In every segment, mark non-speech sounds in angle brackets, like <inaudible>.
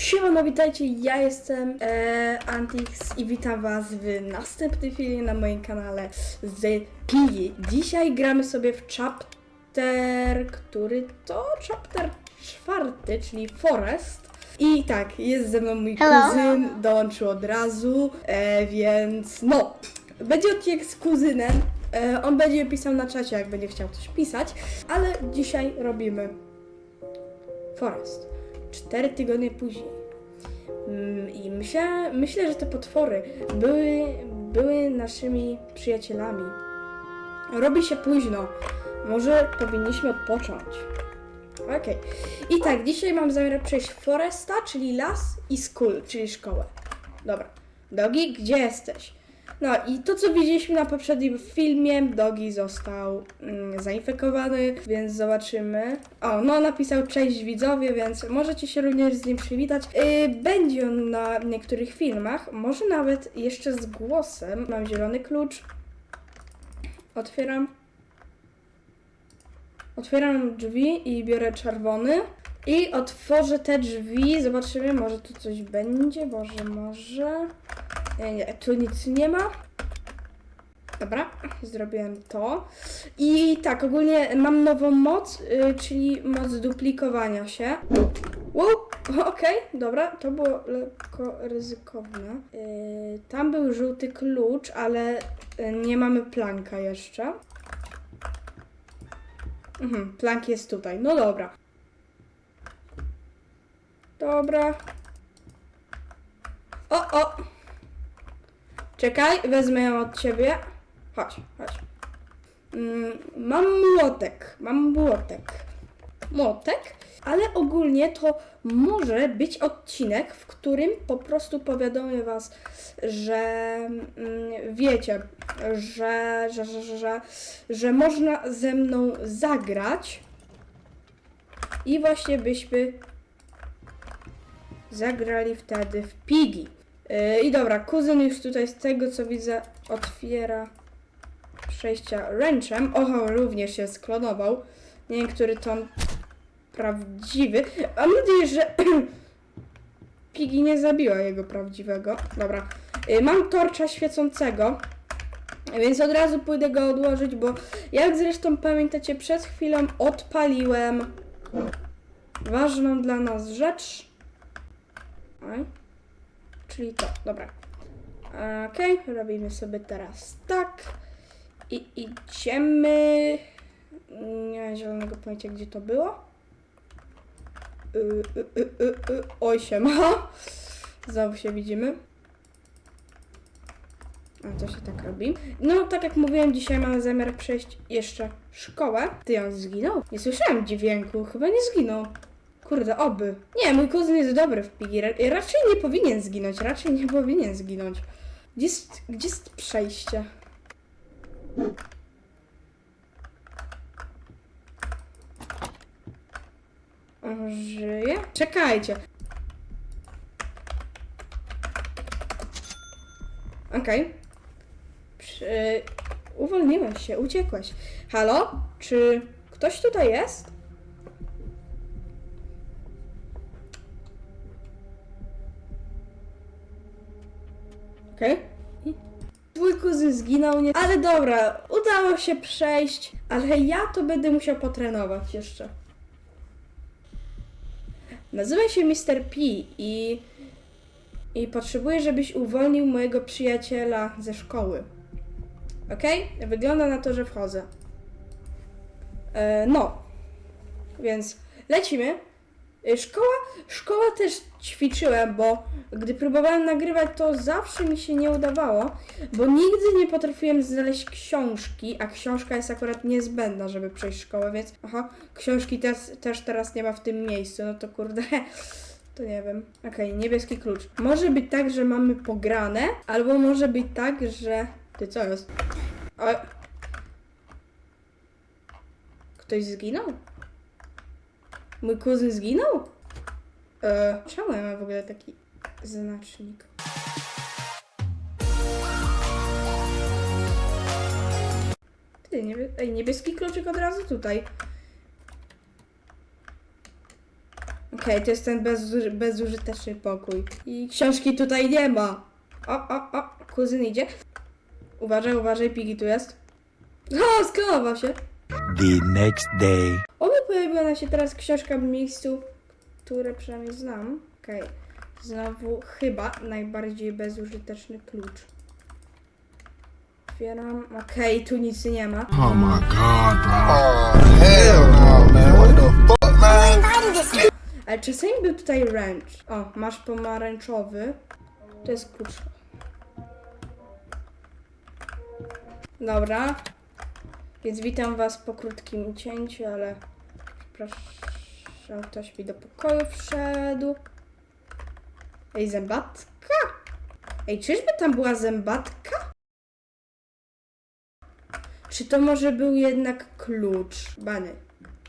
Siemano, witajcie, ja jestem e, Antix i witam was w następnym filmie na moim kanale z Pigi. Dzisiaj gramy sobie w chapter, który to chapter czwarty, czyli Forest. I tak, jest ze mną mój Hello. kuzyn, dołączył od razu, e, więc no, będzie odcinek z kuzynem. E, on będzie pisał na czacie, jak będzie chciał coś pisać, ale dzisiaj robimy Forest. Cztery tygodnie później. Mm, I myślę, myślę, że te potwory były, były naszymi przyjacielami. Robi się późno. Może powinniśmy odpocząć. Okej. I tak, dzisiaj mam zamiar przejść Foresta, czyli las, i School, czyli szkołę. Dobra. Dogi, gdzie jesteś? No i to, co widzieliśmy na poprzednim filmie, Dogi został mm, zainfekowany, więc zobaczymy. O, no napisał cześć widzowie, więc możecie się również z nim przywitać. Yy, będzie on na niektórych filmach, może nawet jeszcze z głosem. Mam zielony klucz. Otwieram. Otwieram drzwi i biorę czerwony. I otworzę te drzwi, zobaczymy, może tu coś będzie, może, może... Nie, nie, tu nic nie ma. Dobra, zrobiłem to. I tak, ogólnie mam nową moc, y, czyli moc duplikowania się. Wow, okej, dobra, to było lekko ryzykowne. Y, tam był żółty klucz, ale y, nie mamy planka jeszcze. Mhm, plank jest tutaj, no dobra. Dobra. O, o! Czekaj, wezmę ją od ciebie. Chodź, chodź. Mm, mam młotek, mam młotek. Młotek, ale ogólnie to może być odcinek, w którym po prostu powiadomię was, że mm, wiecie, że, że, że, że, że, że można ze mną zagrać i właśnie byśmy zagrali wtedy w Pigi. I dobra, kuzyn już tutaj z tego co widzę otwiera przejścia ręczem. Oho, również się sklonował. Nie wiem, który to on prawdziwy. Mam nadzieję, że <clears throat> Pigi nie zabiła jego prawdziwego. Dobra. Yy, mam torcza świecącego. Więc od razu pójdę go odłożyć, bo jak zresztą pamiętacie, przed chwilą odpaliłem ważną dla nas rzecz. Oj. Czyli to, dobra. Okej, robimy sobie teraz tak. I idziemy. Nie mam zielonego pojęcia, gdzie to było. Y, y, y, y, y. Oj. <laughs> Znowu się widzimy. A to się tak robi. No, tak jak mówiłem, dzisiaj mam zamiar przejść jeszcze szkołę. Ty on zginął? Nie słyszałem dźwięku, chyba nie zginął. Kurde, oby. Nie, mój kuzyn jest dobry w pigi. Ra- Raczej nie powinien zginąć, raczej nie powinien zginąć. Gdzie jest, gdzie jest przejście? On żyje? Czekajcie. Okej. Przy... Uwolniłeś się, uciekłeś. Halo? Czy ktoś tutaj jest? Okej. I Twój kuzyn zginął, nie... Ale dobra, udało się przejść, ale ja to będę musiał potrenować jeszcze. Nazywam się Mr. P i... I potrzebuję, żebyś uwolnił mojego przyjaciela ze szkoły. Okej? Wygląda na to, że wchodzę. E, no. Więc lecimy. Y, Szkoła, szkoła też ćwiczyłem, bo gdy próbowałem nagrywać, to zawsze mi się nie udawało, bo nigdy nie potrafiłem znaleźć książki, a książka jest akurat niezbędna, żeby przejść szkołę, więc aha, książki też, też teraz nie ma w tym miejscu, no to kurde, <laughs> to nie wiem. Okej, niebieski klucz. Może być tak, że mamy pograne, albo może być tak, że... Ty co jest? O... Ktoś zginął? Mój kuzyn zginął? E, czemu ja mam w ogóle taki znacznik? Ty, niebie... Ej, niebieski kluczyk od razu tutaj. Okej, to jest ten bezu- bezużyteczny pokój. I książki tutaj nie ma. O, o, o, kuzyn idzie. Uważaj, uważaj, Pigi tu jest. O, skalował się. The next day. Oby pojawiła nam się teraz książka w miejscu, które przynajmniej znam. Okej. Znowu chyba najbardziej bezużyteczny klucz. Otwieram. Okej, tu nic nie ma. Oh my god, bro. Oh, hell no, man. What the fuck, man? Ale czasami był tutaj wrench. O, masz pomarańczowy. To jest klucz. Dobra. Więc witam was po krótkim cięciu, ale przepraszam, ktoś mi do pokoju wszedł. Ej, zębatka? Ej, czyżby tam była zębatka? Czy to może był jednak klucz? Bany.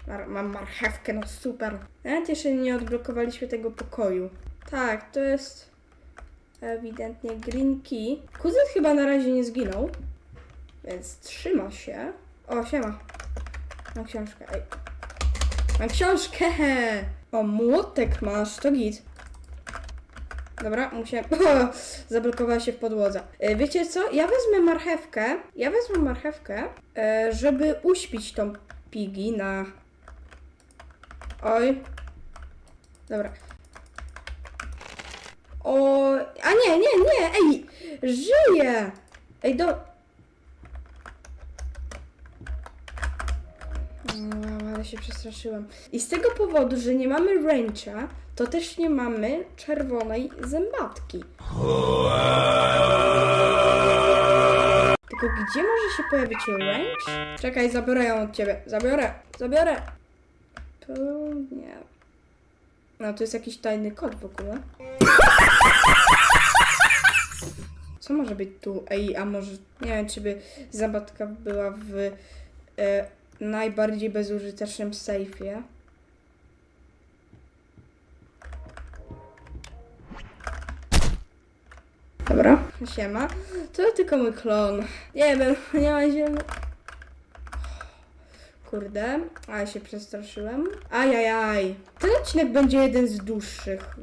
Mar- mam marchewkę, no super. Nawet jeszcze nie odblokowaliśmy tego pokoju. Tak, to jest ewidentnie green key. Kuzyn chyba na razie nie zginął, więc trzyma się. O, siema. Mam książkę, ej. Mam książkę! O, młotek masz, to git. Dobra, musiałem... <laughs> Zablokowała się w podłodze. E, Wiecie co? Ja wezmę marchewkę. Ja wezmę marchewkę, e, żeby uśpić tą pigi na... Oj. Dobra. O... A nie, nie, nie! Ej! Żyje! Ej, do... No, ale się przestraszyłam. I z tego powodu, że nie mamy ręcza, to też nie mamy czerwonej zębatki. Tylko gdzie może się pojawić wrench? Czekaj, zabiorę ją od ciebie. Zabiorę, zabiorę. Tu nie. No, to jest jakiś tajny kod w ogóle. Co może być tu? Ej, a może... Nie wiem, czy by zębatka była w e, najbardziej bezużytecznym sejfie. Dobra, siema. To tylko mój klon. Nie wiem, nie ma ziemi. Kurde, ale się przestraszyłem. Ajajaj. Ten odcinek będzie jeden z dłuższych.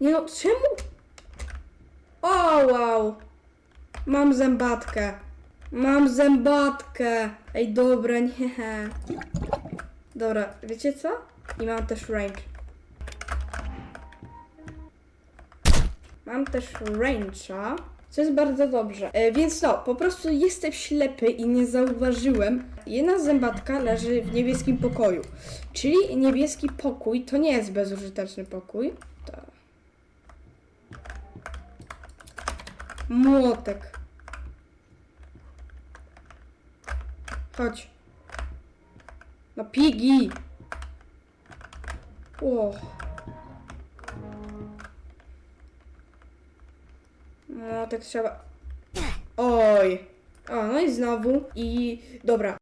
Nie no, czemu? O, wow. Mam zębatkę. Mam zębatkę. Ej, dobra, nie. Dobra, wiecie co? I mam też range. Mam też range'a, co jest bardzo dobrze. E, więc no, po prostu jestem ślepy i nie zauważyłem. Jedna zębatka leży w niebieskim pokoju. Czyli niebieski pokój to nie jest bezużyteczny pokój. To... Młotek. Chodź. No pigi. O. No, tak trzeba. Oj. O, no i znowu. I dobra.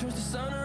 turns to sun